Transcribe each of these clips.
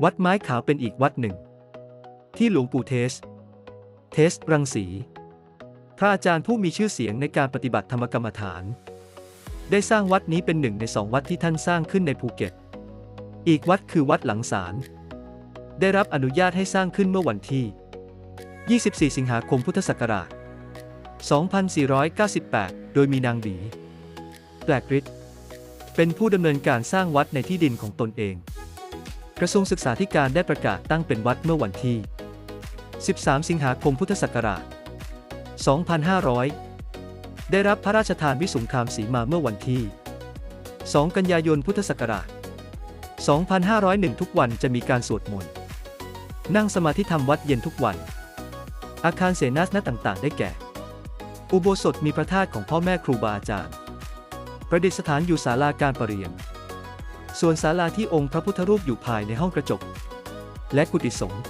วัดไม้ขาวเป็นอีกวัดหนึ่ง ที่หลวงปู่เทส เทสรังสี พระอาจารย์ผู้มีชื่อเสียงในการปฏิบัติธรรมกรรมฐาน ได้สร้างวัดนี้เป็นหนึ่งในสองวัดที่ท่านสร้างขึ้นในภูเก็ต อีกวัดคือวัดหลังสาร ได้รับอนุญาตให้สร้างขึ้นเมื่อวันที่ 24 สิงหาคมพุทธศักราช 2498 โดยมีนางบีแปลกฤทธิ์เป็นผู้ดำเนินการสร้างวัดในที่ดินของตนเอง ระทรวงศึกษาธิการได้ประกาศตั้งเป็นวัดเมื่อวันที่ 13 สิงหาคมพุทธศักราช 2500 ได้รับพระราชทานวิสุงคามสีมาเมื่อวันที่ 2 กันยายนพุทธศักราช 2501 ทุกวันจะมีการสวดมนต์ นั่งสมาธิธรรมวัดเย็นทุกวัน อาคารเสนาสนะต่างๆ ได้แก่ อุโบสถมีพระธาตุของพ่อแม่ครูบาอาจารย์ ประดิษฐานอยู่ศาลาการประเรียน ส่วนศาลาที่องค์พระพุทธรูปอยู่ภายในห้องกระจก และกุฏิสงฆ์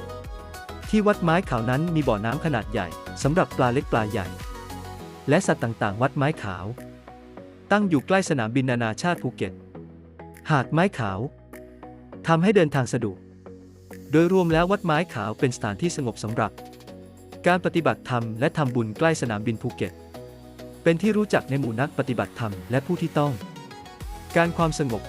ที่วัดไม้ขาวนั้นมีบ่อน้ำขนาดใหญ่สำหรับปลาเล็กปลาใหญ่ และสัตว์ต่างๆ วัดไม้ขาว ตั้งอยู่ใกล้สนามบินนานาชาติภูเก็ต หาดไม้ขาวทำให้เดินทางสะดวก โดยรวมแล้ววัดไม้ขาวเป็นสถานที่สงบสำหรับ การปฏิบัติธรรมและทำบุญใกล้สนามบินภูเก็ต เป็นที่รู้จักในหมู่นักปฏิบัติธรรมและผู้ที่ต้อง การความสงบ